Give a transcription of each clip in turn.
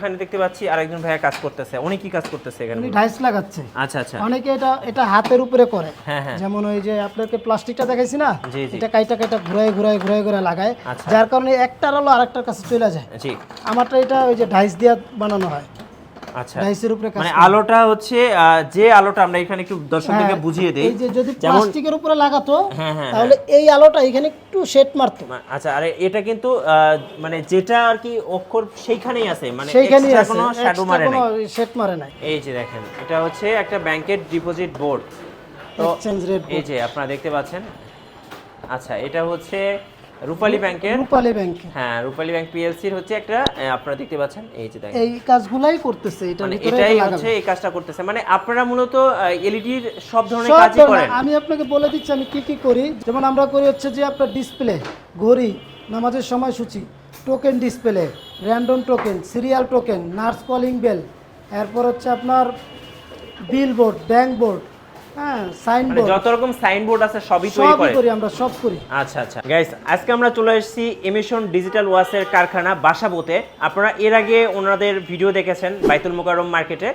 এখানে দেখতে পাচ্ছি আরেকজন ভাইয়া কাজ করতেছে। উনি কি কাজ করতেছে এখানে উনি ডাইস লাগাচ্ছে। আচ্ছা আচ্ছা। অনেকে এটা এটা হাতের উপরে করে। হ্যাঁ হ্যাঁ। যেমন ওই যে আপনাকে প্লাস্টিকটা দেখাইছি না। এটা কাইটা কাইটা ঘুরায় ঘুরায় ঘুরায় ঘুরে লাগায়। আচ্ছা। যার কারণে একটার হলো আরেকটার কাছে চলে যায়। জি। আমারটা এটা ওই যে ডাইস দিয়ে বানানো হয়। ডাইসের উপরে কাজ মানে আলোটা হচ্ছে যে আলোটা আমরা এখানে একটু দর্শকদেরকে বুঝিয়ে দিই এই যে যদি প্লাস্টিকের উপরে লাগাতো তাহলে এই আলোটা এখানে একটু শেড মারতো। আচ্ছা আরে এটা কিন্তু মানে যেটা আর কি অক্ষর সেইখানেই আছে মানে সেইখানেই আছে কোনো শ্যাডো মারে কোনো শেড মারে নাই। এই যে দেখেন এটা হচ্ছে একটা ব্যাংকের ডিপোজিট বোর্ড। তো এই যে আপনারা দেখতে পাচ্ছেন। আচ্ছা এটা হচ্ছে রূপালী ব্যাংকের রূপালী ব্যাংক হ্যাঁ রূপালী ব্যাংক পিএলসির হচ্ছে একটা আপনারা দেখতে পাচ্ছেন এই যে দেখেন। এই কাজগুলাই করতেছে এটা মানে এটাই হচ্ছে এই কাজটা করতেছে। মানে আপনারা মূলত এলইডির সব ধরনের কাজই করেন। আমি আপনাকে বলে দিচ্ছি আমি কি কি করি। যেমন আমরা করি হচ্ছে যে আপনার ডিসপ্লে ঘড়ি নামাজের সময়সূচি token display random token serial token nurse calling bell এরপর হচ্ছে আপনার বিল বোর্ড ব্যাংক বোর্ড হ্যাঁ মানে বোর্ড যত রকম সাইনবোর্ড আছে সবই তৈরি সবই আমরা সব করি। আচ্ছা আচ্ছা। গাইস আজকে আমরা চলে এসেছি এমিশন ডিজিটাল ওয়াসের কারখানা বাসাবোতে। আপনারা এর আগে ওনাদের ভিডিও দেখেছেন বাইতুল মোকাররম মার্কেটে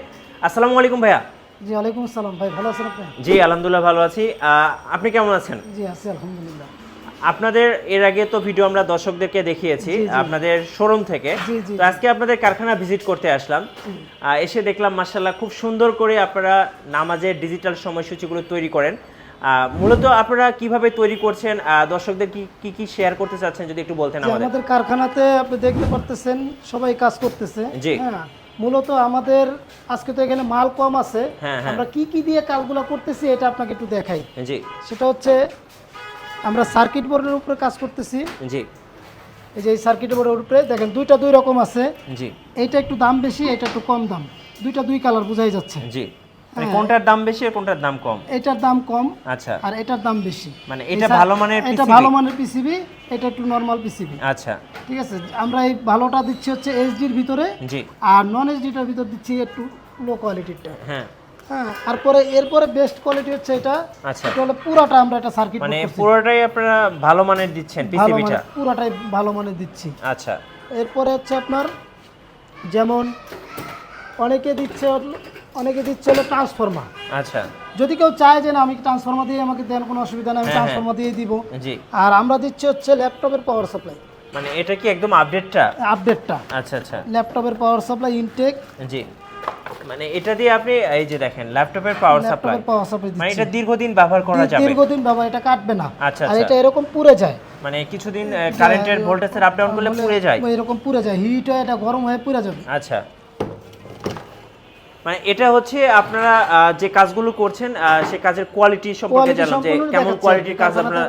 আসসালামু আলাইকুম ভাইয়া। জি ওয়ালাইকুম আসসালাম। ভাই ভালো আছেন আপনি? জি আলহামদুলিল্লাহ ভালো আছি। আহ, আপনি কেমন আছেন? জি আছি আলহামদুলিল্লাহ। আপনাদের এর আগে তো ভিডিও আমরা দর্শকদেরকে দেখিয়েছি। আপনাদের শোরুম থেকে। তো আজকে আপনাদের কারখানা ভিজিট করতে আসলাম। এসে দেখলাম মার্শাল্লাহ খুব সুন্দর করে আপনারা নামাজের ডিজিটাল সময়সূচিগুলো তৈরি করেন। মূলত আপনারা কীভাবে তৈরি করছেন? দর্শকদের কি কি কি শেয়ার করতে চাচ্ছেন যদি একটু বলতেন আমাদের? আমাদের কারখানাতে আপনি দেখতে পারতেছেন সবাই কাজ করতেছে। জি। হ্যাঁ মূলত আমাদের আজকে তো এখানে মাল কম আছে। হ্যাঁ, হ্যাঁ। আমরা কি কি দিয়ে কাজগুলো করতেছি এটা আপনাকে একটু দেখাই। জি। সেটা হচ্ছে আমরা সার্কিট বোর্ডের উপরে কাজ করতেছি। জি। এই যে এই সার্কিট বোর্ডের উপরে দেখেন দুইটা দুই রকম আছে। জি। এইটা একটু দাম বেশি এটা একটু কম দাম। দুইটা দুই কালার বোঝাই যাচ্ছে। জি। মানে হ্যাঁ। কোনটার দাম বেশি আর কোনটার দাম কম? এটার দাম কম। আচ্ছা। আর এটার দাম বেশি। মানে এটা ভালো মানের এটা ভালো মানের পিসিবি এটা একটু নর্মাল পিসিবি আচ্ছা। ঠিক আছে? আমরা এই ভালোটা দিচ্ছি হচ্ছে এইচডির ভিতরে। জি। আর নন এইচডিটার ভিতর দিচ্ছি একটু লো কোয়ালিটিরটা হ্যাঁ। হ্যাঁ তারপরে এরপরে বেস্ট কোয়ালিটি হচ্ছে এটা। আচ্ছা। এটা হলো পুরাটা আমরা এটা সার্কিট মানে পুরোটাই আপনারা ভালো মানের দিচ্ছেন পিসিবিটা পুরাটাই ভালো মানে দিচ্ছি। আচ্ছা। এরপরে হচ্ছে আপনার যেমন অনেকে দিচ্ছে অনেকে দিচ্ছে হলো ট্রান্সফর্মার আচ্ছা। যদি কেউ চায় যে না আমি ট্রান্সফর্মার দিয়ে আমাকে দেন কোনো অসুবিধা নেই আমি হ্যাঁ, ট্রান্সফর্মার দিয়ে দিব। জি। আর আমরা দিচ্ছি হচ্ছে ল্যাপটপের পাওয়ার সাপ্লাই মানে এটা কি একদম আপডেটটা আপডেটটা আচ্ছা আচ্ছা। ল্যাপটপের পাওয়ার সাপ্লাই ইনটেক জি। মানে এটা দিয়ে আপনি এই যে দেখেন ল্যাপটপের পাওয়ার সাপ্লাই পাওয়ার সাপ্লাই মানে এটা দীর্ঘদিন ব্যবহার করা যাবে। দীর্ঘদিন বাবা এটা কাটবে না। আচ্ছা, আর আচ্ছা। এটা এরকম পুড়ে যায়। মানে কিছুদিন কারেন্টের ভোল্টেজের আপ ডাউন করলে পুড়ে যায়। এরকম পুড়ে যায়। হিট হয়ে এটা গরম হয়ে পুড়ে যাবে। আচ্ছা। মানে এটা হচ্ছে আপনারা যে কাজগুলো করছেন সে কাজের কোয়ালিটি সম্পর্কে জানলাম যে কেমন কোয়ালিটির কাজ আপনারা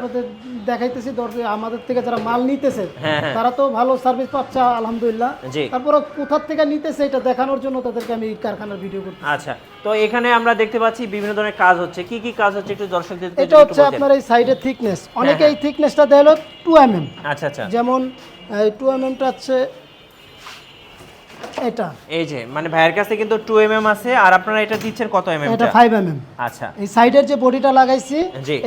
দেখাইতেছি দর- আমাদের থেকে যারা মাল নিতেছে হ্যাঁ, হ্যাঁ। তারা তো ভালো সার্ভিস পাচ্ছে আলহামদুলিল্লাহ। তারপর কোথার থেকে নিতেছে এটা দেখানোর জন্য তাদেরকে আমি কারখানার ভিডিও করতে আচ্ছা তো এখানে আমরা দেখতে পাচ্ছি বিভিন্ন ধরনের কাজ হচ্ছে। কি কি কাজ হচ্ছে একটু দর্শকদের এটা হচ্ছে আপনার এই সাইডের থিকনেস অনেকে। এই থিকনেসটা দেয় হলো টু এম এম আচ্ছা আচ্ছা। যেমন টু এম এমটা হচ্ছে এটা। এই যে মানে ভাইয়ের কাছে কিন্তু টু এম এম আছে আর আপনারা এটা দিচ্ছেন কত এম এম এটা ফাইভ এম এম আচ্ছা। এই সাইডের যে বডিটা লাগাইছি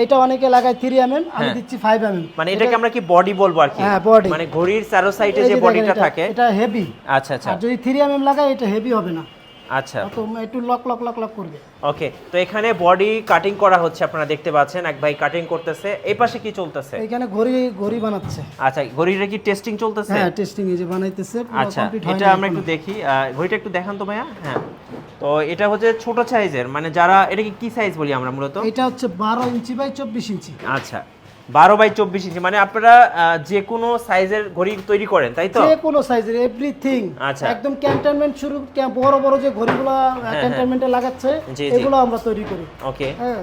এটা অনেকে লাগায় থ্রি এম এম আমি হ্যাঁ। দিচ্ছি ফাইভ এম এম মানে এটাকে আমরা কি বডি বলব আর কি? হ্যাঁ, বডি মানে ঘড়ির চারো সাইডে যে বডিটা থাকে। এটা হেভি আচ্ছা আচ্ছা। আর যদি থ্রি এম এম লাগায় এটা হেভি হবে না। আচ্ছা। তো একটু লক লক লক লক করবে। ওকে তো এখানে বডি কাটিং করা হচ্ছে আপনারা দেখতে পাচ্ছেন এক ভাই কাটিং করতেছে। এই পাশে কি চলতেছে? এখানে ঘড়ি ঘড়ি বানাচ্ছে। আচ্ছা ঘড়ির কি টেস্টিং চলতেছে? হ্যাঁ টেস্টিং এই যে বানাইতেছে আচ্ছা এটা আমরা একটু দেখি। ঘড়িটা একটু দেখান তো ভাইয়া। হ্যাঁ। তো এটা হচ্ছে ছোট সাইজের মানে যারা এটা কি কি সাইজ বলি আমরা মূলত? এটা হচ্ছে বারো ইঞ্চি বাই চব্বিশ ইঞ্চি। আচ্ছা। বারো বাই চব্বিশ ইঞ্চি মানে আপনারা যে কোনো সাইজের ঘড়ি তৈরি করেন তাই তো যে কোনো সাইজের এভরিথিং আচ্ছা। একদম ক্যান্টনমেন্ট শুরু বড় বড় যে ঘড়িগুলো হ্যাঁ। ক্যান্টনমেন্টে লাগাচ্ছে জি, জি। এগুলো আমরা তৈরি করি ওকে হ্যাঁ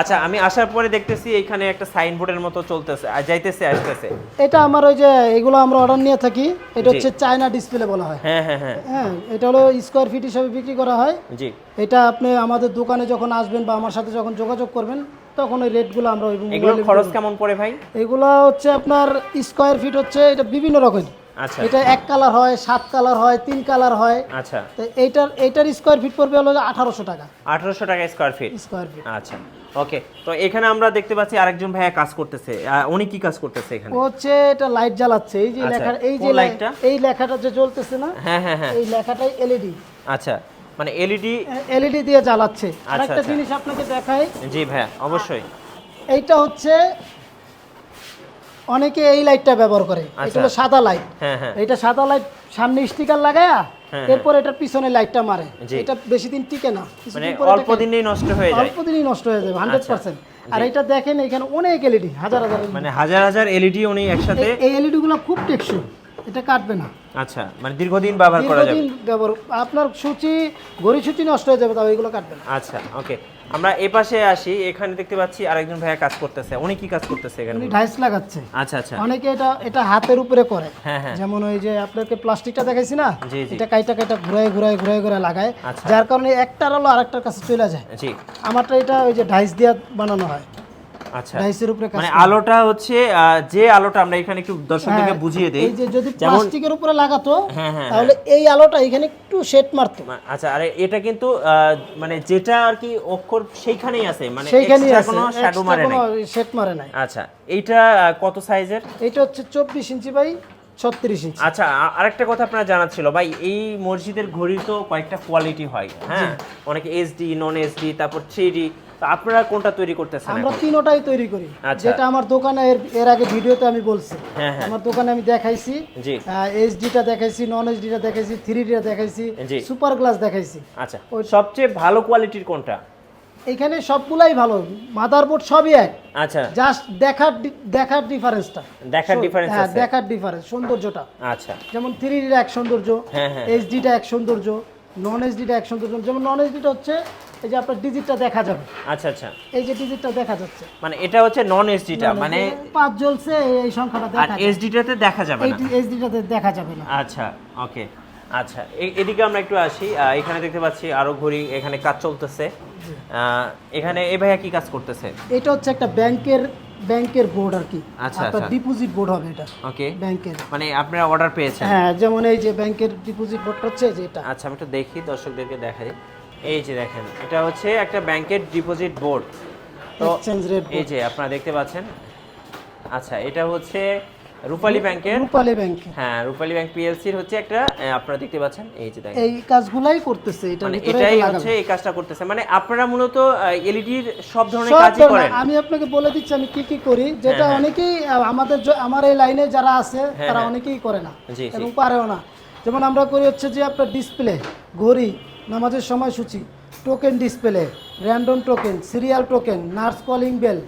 আচ্ছা আমি আসার পরে দেখতেছি এখানে একটা সাইনবোর্ডের মতো চলতেছে আর যাইতেছে আসতেছে। এটা আমার ওই যে এগুলো আমরা অর্ডার নিয়ে থাকি এটা হচ্ছে চায়না ডিসপ্লে বলা হয়। হ্যাঁ হ্যাঁ হ্যাঁ। হ্যাঁ এটা হলো স্কোয়ার ফিট হিসাবে বিক্রি করা হয়। জি। এটা আপনি আমাদের দোকানে যখন আসবেন বা আমার সাথে যখন যোগাযোগ করবেন তখন ওই রেটগুলো আমরা ওই এগুলোর খরচ কেমন পড়ে ভাই? এগুলো হচ্ছে আপনার স্কোয়ার ফিট হচ্ছে এটা বিভিন্ন রকম আচ্ছা এটা এক কালার হয় সাত কালার হয় তিন কালার হয়। আচ্ছা। তো এইটার এইটার স্কোয়ার ফিট পড়বে হলো আঠারোশো টাকা। আঠারোশো টাকা স্কোয়ার ফিট স্কোয়ার ফিট আচ্ছা। ওকে তো এখানে আমরা দেখতে পাচ্ছি আরেকজন ভাইয়া কাজ করতেছে। উনি কি কাজ করতেছে এখানে? হচ্ছে এটা লাইট জ্বালাচ্ছে। এই যে আচ্ছা, লেখা এই যে লাইটটা? এই লেখাটা যে জ্বলতেছে না হ্যাঁ হ্যাঁ হ্যাঁ। এই লেখাটাই এলইডি আচ্ছা মানে এলইডি এলইডি দিয়ে জ্বালাচ্ছে। আচ্ছা, একটা আচ্ছা। জিনিস আপনাকে দেখাই। জি ভাইয়া অবশ্যই। এইটা হচ্ছে অনেকে এই লাইটটা ব্যবহার করে। এটা আচ্ছা। সাদা লাইট হ্যাঁ হ্যাঁ। এটা সাদা লাইট সামনে স্টিকার লাগায়া হ্যাঁ, এরপর এটার পিছনে লাইটটা মারে। এটা বেশি দিন টিকে না। মানে অল্প দিনেই নষ্ট হয়ে যায়। অল্প দিনই নষ্ট হয়ে যাবে হান্ড্রেড পার্সেন্ট আর এটা দেখেন এখানে অনেক এলইডি হাজার হাজার মানে হাজার হাজার এলইডি উনি একসাথে এই- এই এলইডি গুলো খুব টেকসই এটা কাটবে না। আচ্ছা মানে দীর্ঘদিন ব্যবহার করা যাবে। দীর্ঘদিন ব্যবহার আপনার সূচি ঘড়ি সূচি নষ্ট হয়ে যাবে তাও এগুলো কাটবে না। আচ্ছা ওকে আমরা এ পাশে আসি এখানে দেখতে পাচ্ছি আরেকজন ভাইয়া কাজ করতেছে। উনি কি কাজ করতেছে এখানে উনি ডাইস লাগাচ্ছে। আচ্ছা আচ্ছা। অনেকে এটা এটা হাতের উপরে করে। হ্যাঁ হ্যাঁ। যেমন ওই যে আপনাকে প্লাস্টিকটা দেখাইছি না। এটা কাইটা কাইটা ঘুরায় ঘুরায় ঘুরায় ঘুরায় লাগায়। আচ্ছা। যার কারণে একটার আলো আরেকটার কাছে চলে যায়। জি। আমারটা এটা ওই যে ডাইস দিয়ে বানানো হয়। ডাইসের উপরে কাজ মানে। আলোটা হচ্ছে যে আলোটা আমরা এখানে একটু দর্শকদেরকে হ্যাঁ, বুঝিয়ে দেই এই যে যদি প্লাস্টিকের উপরে লাগাতো হ্যাঁ, হ্যাঁ, তাহলে এই আলোটা এখানে একটু শেড মারতো। আচ্ছা আরে এটা কিন্তু মানে যেটা আর কি অক্ষর সেইখানেই আছে মানে সেইখানেই আছে কোনো শ্যাডো মারে নাই। শেড মারে নাই। আচ্ছা এইটা কত সাইজের এটা হচ্ছে চব্বিশ ইঞ্চি বাই ছত্রিশ ইঞ্চি। আচ্ছা আরেকটা কথা আপনার জানা ছিল ভাই এই মসজিদের ঘড়ি তো কয়েকটা কোয়ালিটি হয় হ্যাঁ? অনেকে এইচডি নন এইচডি তারপর থ্রি আপনারা কোনটা তৈরি করতেছেন আমরা? তিনোটাই তৈরি করি। আচ্ছা। যেটা আমার দোকানে এর আগে ভিডিওতে আমি বলছি। হ্যাঁ হ্যাঁ। আমার দোকানে আমি দেখাইছি এইচডিটা দেখাইছি নন এইচডিটা দেখাইছি থ্রি ডিটা দেখাইছি সুপার গ্লাস দেখাইছি। আচ্ছা। ওই- সবচেয়ে ভালো কোয়ালিটির কোনটা? এখানে সবগুলাই ভালো। মাদারবোর্ড সবই এক। আচ্ছা। জাস্ট দেখার দেখার ডিফারেন্সটা দেখার difference হ্যাঁ দেখার ডিফারেন্স সৌন্দর্যটা। আচ্ছা। যেমন থ্রি এক সৌন্দর্য হ্যাঁ, হ্যাঁ। এইচডিটা এক সৌন্দর্য নন এইচডিটা এক সৌন্দর্য। যেমন নন এইচডিটা হচ্ছে এই যে আপনার ডিজিটটা দেখা যাবে। আচ্ছা আচ্ছা। এই যে ডিজিটটা দেখা যাচ্ছে। মানে এটা হচ্ছে নন এইচডিটা মানে পাঁচ জ্বলছে এই- সংখ্যাটা দেখা যাবে। এইচডিটাতে দেখা যাবে না? এইচডিটাতে দেখা যাবে না। আচ্ছা ওকে। আচ্ছা এদিকে আমরা একটু আসি। এখানে দেখতে পাচ্ছি আরও ঘড়ি এখানে কাজ চলতেছে। এখানে এ ভাইয়া কি কাজ করতেছে? এটা হচ্ছে একটা ব্যাংকের ব্যাংকের বোর্ড আর কি। আচ্ছা, আচ্ছা। ডিপোজিট বোর্ড হবে এটা ওকে। ব্যাংকের। মানে আপনারা অর্ডার পেয়েছেন? হ্যাঁ যেমন এই যে ব্যাংকের ডিপোজিট বোর্ডটা হচ্ছে যে এটা। আচ্ছা আমি একটু দেখি দর্শকদেরকে দেখাই। এই যে দেখেন এটা হচ্ছে একটা ব্যাংকের ডিপোজিট বোর্ড। তো এই যে আপনারা দেখতে পাচ্ছেন আচ্ছা এটা হচ্ছে রূপালী ব্যাংকের রূপালী ব্যাংক। হ্যাঁ রূপালী ব্যাংক পিএলসির হচ্ছে একটা আপনারা দেখতে পাচ্ছেন এই যে দেখেন। এই কাজগুলাই করতেছে এটা মানে এটাই হচ্ছে এই কাজটা করতেছে। মানে আপনারা মূলত এলইডির সব ধরনের সব কাজই করেন। আমি আপনাকে বলে দিচ্ছি আমি কি কি করি যেটা হ্যাঁ। অনেকেই আমাদের আমার এই লাইনে যারা আছে হ্যাঁ, তারা হ্যাঁ। অনেকেই করে না। এবং পারেও না। যেমন আমরা করি হচ্ছে যে আপনার ডিসপ্লে ঘড়ি নামাজের সময়সূচি token display random token serial token nurse calling bell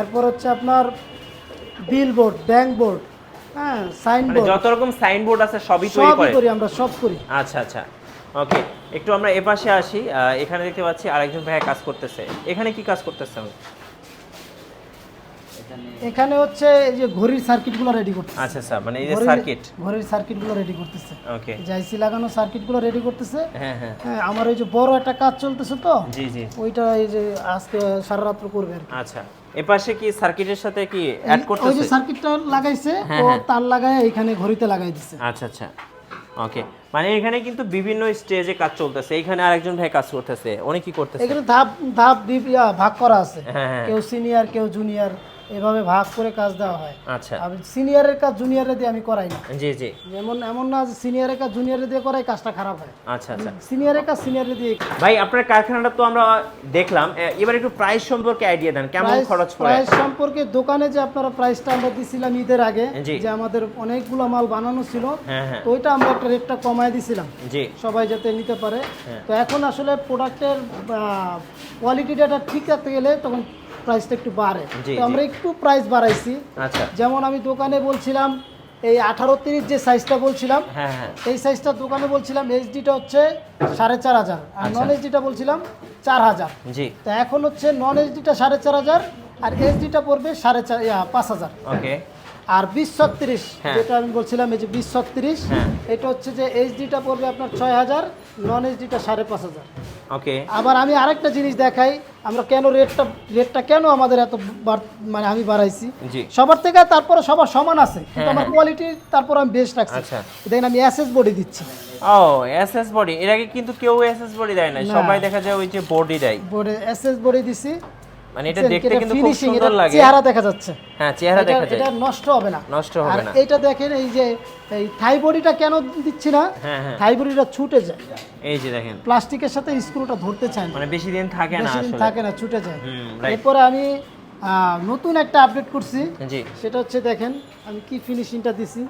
এরপর হচ্ছে আপনার বিল বোর্ড ব্যাংক বোর্ড হ্যাঁ সাইন মানে বোর্ড যত রকম সাইনবোর্ড আছে সবই তৈরি করে? করি আমরা সব করি। আচ্ছা আচ্ছা। ওকে একটু আমরা এপাশে আসি এখানে দেখতে পাচ্ছি আরেকজন ভাইয়া কাজ করতেছে। এখানে কি কাজ করতেছে? এখানে হচ্ছে এই যে ঘড়ির সার্কিটগুলো রেডি করতেছে। আচ্ছা স্যার মানে এই যে সার্কিট? ঘড়ির সার্কিটগুলো রেডি করতেছে। ওকে। যে আইসি লাগানো সার্কিটগুলো রেডি করতেছে। হ্যাঁ হ্যাঁ। হ্যাঁ আমার ওই যে বড় একটা কাজ চলতেছে তো জি জি। ওইটা এই যে আজকে সারা রাত্র করবে। আচ্ছা এপাশে কি সার্কিটের সাথে কি অ্যাড করতেছে? ওই যে সার্কিটটা লাগাইছে হ্যাঁ, ও হ্যাঁ। তার লাগায় এখানে ঘড়িতে লাগাই দিছে। আচ্ছা আচ্ছা। ওকে মানে এখানে কিন্তু বিভিন্ন স্টেজে কাজ চলতেছে। এখানে আরেকজন ভাই কাজ করতেছে। উনি কি করতেছে? এখানে ধাপ ধাপ ভাগ করা আছে। হ্যাঁ হ্যাঁ। কেউ সিনিয়র কেউ জুনিয়র এভাবে ভাগ করে কাজ দেওয়া হয়। আচ্ছা। আমি সিনিয়রের কাজ জুনিয়রে দিয়ে আমি করাই না। জি জি। যেমন এমন না যে সিনিয়রের কাজ জুনিয়রে দিয়ে করাই কাজটা খারাপ হয়। আচ্ছা আচ্ছা। সিনিয়রের কাজ সিনিয়রে দিয়ে ভাই আপনার কারখানাটা তো আমরা দেখলাম। এবার একটু প্রাইস সম্পর্কে আইডিয়া দেন। কেমন খরচ পড়ে? প্রাইস সম্পর্কে দোকানে যে আপনারা প্রাইসটা আমরা দিছিলাম ঈদের আগে যে আমাদের অনেকগুলো মাল বানানো ছিল হ্যাঁ হ্যাঁ। তো ওইটা আমরা একটা রেটটা কমায় দিছিলাম। জি। সবাই যাতে নিতে পারে। হ্যাঁ। তো এখন আসলে প্রোডাক্টের কোয়ালিটিটা ঠিক রাখতে গেলে তখন প্রাইসটা একটু বাড়ে। তো আমরা একটু প্রাইস বাড়াইছি। আচ্ছা। যেমন আমি দোকানে বলছিলাম এই আঠারো তিরিশ যে সাইজটা বলছিলাম হ্যাঁ হ্যাঁ। এই সাইজটা দোকানে বলছিলাম এইচডিটা হচ্ছে সাড়ে চার হাজার। আর আচ্ছা। নন এইচডিটা বলছিলাম চার হাজার। জি। তো এখন হচ্ছে নন এইচডিটা সাড়ে চার হাজার আর এইচডিটা পড়বে সাড়ে চার পাঁচ হাজার। ওকে আর বিশ ছত্রিশ হ্যাঁ। যেটা আমি বলছিলাম এই যে বিশ ছত্রিশ হ্যাঁ। এটা হচ্ছে যে এইচডিটা পড়বে আপনার ছয় হাজার নন এইচডিটা সাড়ে পাঁচ হাজার ওকে আবার আমি আরেকটা জিনিস দেখাই আমরা কেন রেটটা রেটটা কেন আমাদের এত মানে আমি বাড়াইছি সবার থেকে তারপরে সবার সমান আছে কিন্তু হ্যাঁ, আমার। কোয়ালিটি তারপর আমি বেস্ট রাখছি আচ্ছা। দেখেন আমি এসএস বডি দিচ্ছি ও এসএস বডি এর আগে কিন্তু কেউ এসএস বডি দেয় না। সবাই দেখা যায় ওই যে বডি দেয় বডি এসএস বডি দিছি মানে এটা দেখতে কিন্তু খুব সুন্দর লাগে। চেহারা দেখা যাচ্ছে। হ্যাঁ চেহারা দেখা যায়। এটা নষ্ট হবে না। নষ্ট হবে না। এইটা দেখেন এই যে এই থাই বডিটা কেন দিচ্ছি না? হ্যাঁ হ্যাঁ। থাই বডিটা ছুটে যায়। এই যে দেখেন। প্লাস্টিকের সাথে স্ক্রুটা ধরতে চায় মানে বেশি দিন থাকে না আসলে। থাকে না ছুটে যায়। হুম রাইট আমি নতুন একটা আপডেট করছি। জি। সেটা হচ্ছে দেখেন আমি কি ফিনিশিংটা দিছি।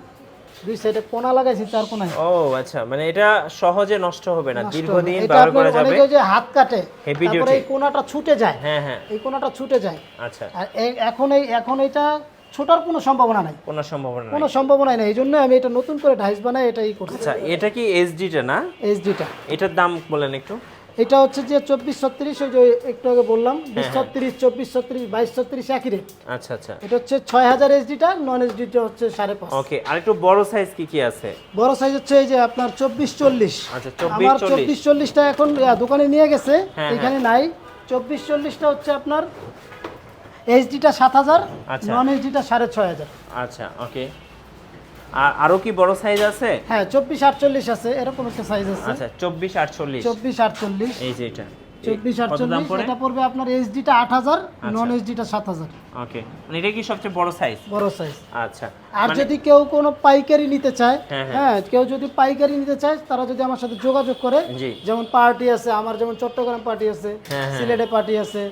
দুই সাইডে কোনা লাগাইছি চার কোনায়। ও আচ্ছা মানে এটা সহজে নষ্ট হবে না দীর্ঘদিন ব্যবহার করা যাবে। ওই যে হাত কাটে তারপরে এই কোনাটা ছুটে যায়। হ্যাঁ হ্যাঁ। এই কোনাটা ছুটে যায়। আচ্ছা। আর এখন এই এখন এটা ছোটার কোনো সম্ভাবনা নাই। কোনো সম্ভাবনা কোনো নেই। সম্ভাবনাই নাই। এই জন্য আমি এটা নতুন করে ডাইস বানাই এটাই করছি। আচ্ছা এটা কি এসডিটা না? এইচডিটা এটার দাম বলেন একটু। এটা হচ্ছে যে চব্বিশ ছত্রিশ ওই যে একটু আগে বললাম হ্যাঁ, বিশ ছত্রিশ চব্বিশ ছত্রিশ বাইশ ছত্রিশ একই রেট আচ্ছা আচ্ছা। এটা হচ্ছে ছয় হাজার এইচডিটা নন এইচডিটা হচ্ছে সাড়ে পাঁচ। ওকে আর একটু বড় সাইজ কি কি আছে? বড় সাইজ হচ্ছে এই যে আপনার চব্বিশ চল্লিশ। আচ্ছা চব্বিশ আমার চব্বিশ চল্লিশটা এখন দোকানে নিয়ে গেছে হ্যাঁ, এখানে নাই। চব্বিশ চল্লিশটা হচ্ছে আপনার এইচডিটা সাত হাজার আচ্ছা। নন এইচডিটা সাড়ে ছয় হাজার। আচ্ছা ওকে আর আরও কি বড় সাইজ আছে? হ্যাঁ চব্বিশ আটচল্লিশ আছে এরকম একটা সাইজ আছে। আচ্ছা চব্বিশ আটচল্লিশ। চব্বিশ আটচল্লিশ। এই যে এটা। চব্বিশ আটচল্লিশ এটা পড়বে আপনার এইচডিটা আট হাজার নন এইচডিটা সাত হাজার। ওকে মানে এটা কি সবচেয়ে বড় সাইজ বড় সাইজ আচ্ছা। আর মানে- যদি কেউ কোনো পাইকারি নিতে চায় হ্যাঁ, হ্যাঁ। হ্যাঁ কেউ যদি পাইকারি নিতে চায় তারা যদি আমার সাথে যোগাযোগ করে যেমন পার্টি আছে আমার যেমন চট্টগ্রাম পার্টি আছে হ্যাঁ। সিলেটে পার্টি আছে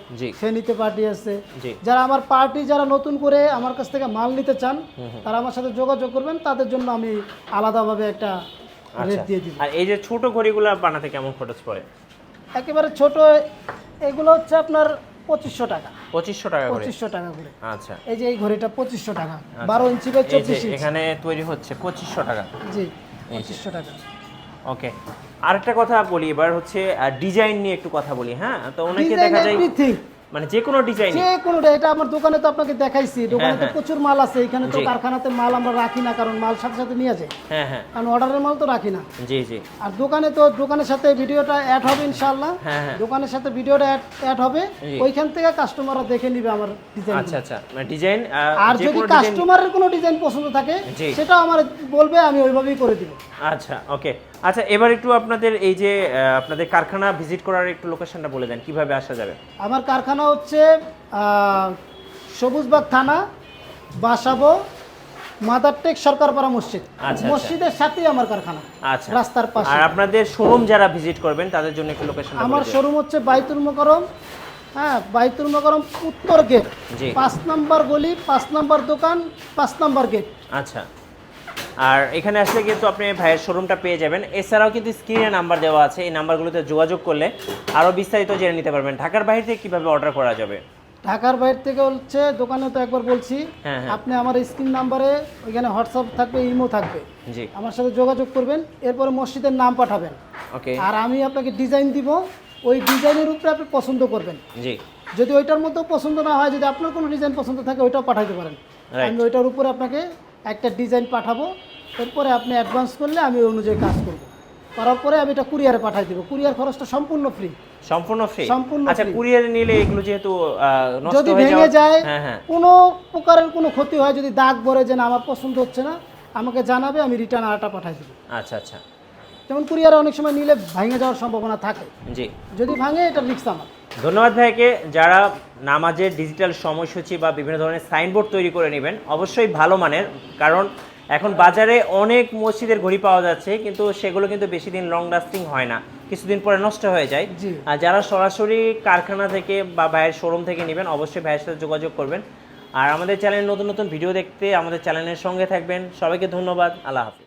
ফেনীতে পার্টি আছে যারা আমার পার্টি যারা নতুন করে আমার কাছ থেকে মাল নিতে চান তারা আমার সাথে যোগাযোগ করবেন তাদের জন্য আমি আলাদাভাবে একটা রেট আচ্ছা দিয়ে দিব। আর এই যে ছোট ঘড়িগুলো বানাতে কেমন খরচ পড়ে? একেবারে ছোট এগুলো হচ্ছে আপনার পঁচিশশো টাকা। পঁচিশশো টাকা পঁচিশশো টাকা করে। আচ্ছা। এই যে এই ঘড়িটা পঁচিশশো টাকা বারো ইঞ্চি বা চব্বিশ এখানে তৈরি হচ্ছে পঁচিশশো টাকা। জি পঁচিশশো টাকা। ওকে। আরেকটা কথা বলি এবার হচ্ছে ডিজাইন নিয়ে একটু কথা বলি হ্যাঁ? তো অনেকে দেখা যায় মানে যে কোনো ডিজাইন যে কোনোটা এটা আমার দোকানে তো আপনাকে দেখাইছি। দোকানে তো হ্যাঁ। প্রচুর মাল আছে এখানে তো কারখানাতে মাল আমরা রাখি না কারণ মাল সাথে সাথে নিয়ে হ্যাঁ হ্যাঁ। কারণ অর্ডারের মাল তো রাখি না। জি জি। আর দোকানে তো দোকানের সাথে ভিডিওটা অ্যাড হবে ইনশাআল্লাহ। হ্যাঁ হ্যাঁ। দোকানের সাথে ভিডিওটা অ্যাড হবে। ওইখান থেকে কাস্টমাররা দেখে নিবে আমার ডিজাইন আচ্ছা আচ্ছা। মানে ডিজাইন আর যদি কাস্টমারের কোনো ডিজাইন পছন্দ থাকে। সেটাও আমার বলবে আমি ওইভাবেই করে দিব। আচ্ছা ওকে। আচ্ছা এবার একটু আপনাদের এই যে আপনাদের কারখানা ভিজিট করার একটু লোকেশনটা বলে দেন কীভাবে আসা যাবে? আমার কারখানা হচ্ছে আহ, সবুজবাগ থানা বাসাবো মাদারটেক সরকারপাড়া মসজিদ। আচ্ছা। মসজিদের সাথেই আমার কারখানা আচ্ছা। রাস্তার পাশে। আর আপনাদের শোরুম যারা ভিজিট করবেন তাদের জন্য একটু লোকেশন আমার শোরুম হচ্ছে বাইতুল মোকরম হ্যাঁ বাইতুল মোকরম উত্তর গেট পাঁচ নম্বর গলি পাঁচ নম্বর দোকান পাঁচ নাম্বার গেট আচ্ছা। আর এখানে আসলে কিন্তু আপনি ভাইয়ের শোরুমটা পেয়ে যাবেন। এছাড়াও কিন্তু স্ক্রিনে নাম্বার দেওয়া আছে। এই নাম্বারগুলোতে যোগাযোগ করলে আরও বিস্তারিত জেনে নিতে পারবেন। ঢাকার বাইরে থেকে কীভাবে অর্ডার করা যাবে? ঢাকার বাইরে থেকে হচ্ছে দোকানে তো একবার বলছি হ্যাঁ হ্যাঁ। আপনি আমার স্ক্রিন নাম্বারে ওইখানে হোয়াটসঅ্যাপ থাকবে ইমো থাকবে। জি। আমার সাথে যোগাযোগ করবেন এরপরে মসজিদের নাম পাঠাবেন। ওকে। আর আমি আপনাকে ডিজাইন দিব ওই ডিজাইনের উপরে আপনি পছন্দ করবেন। জি। যদি ওইটার মধ্যেও পছন্দ না হয় যদি আপনার কোনো ডিজাইন পছন্দ থাকে ওইটাও পাঠাতে পারেন। আমি ওইটার উপরে আপনাকে একটা ডিজাইন পাঠাবো এরপরে আপনি অ্যাডভান্স করলে আমি ওই অনুযায়ী কাজ করব। করার পরে আমি এটা কুরিয়ারে পাঠাই দেবো। কুরিয়ার খরচটা সম্পূর্ণ ফ্রি সম্পূর্ণ ফ্রি সম্পূর্ণ আচ্ছা কুরিয়ারে নিলে এগুলো যেহেতু নষ্ট যদি ভেঙে যায় হ্যাঁ হ্যাঁ। কোনো প্রকারের কোনো ক্ষতি হয় যদি দাগ ভরে যে না আমার পছন্দ হচ্ছে না আমাকে জানাবে আমি রিটার্ন আরটা পাঠাই দেবো। আচ্ছা আচ্ছা। যেমন কুরিয়ারে অনেক সময় নিলে ভেঙে যাওয়ার সম্ভাবনা থাকে। জি। যদি ভাঙে এটা রিক্স আমার। ধন্যবাদ ভাইকে। যারা নামাজের ডিজিটাল সময়সূচি বা বিভিন্ন ধরনের সাইনবোর্ড তৈরি করে নেবেন অবশ্যই ভালো মানের কারণ এখন বাজারে অনেক মসজিদের ঘড়ি পাওয়া যাচ্ছে কিন্তু সেগুলো কিন্তু বেশি দিন লং লাস্টিং হয় না। কিছুদিন পরে নষ্ট হয়ে যায়। আর যারা সরাসরি কারখানা থেকে বা ভাইয়ের শোরুম থেকে নেবেন অবশ্যই ভাইয়ের সাথে যোগাযোগ করবেন। আর আমাদের চ্যানেলে নতুন নতুন ভিডিও দেখতে আমাদের চ্যানেলের সঙ্গে থাকবেন। সবাইকে ধন্যবাদ। আল্লাহ হাফিজ।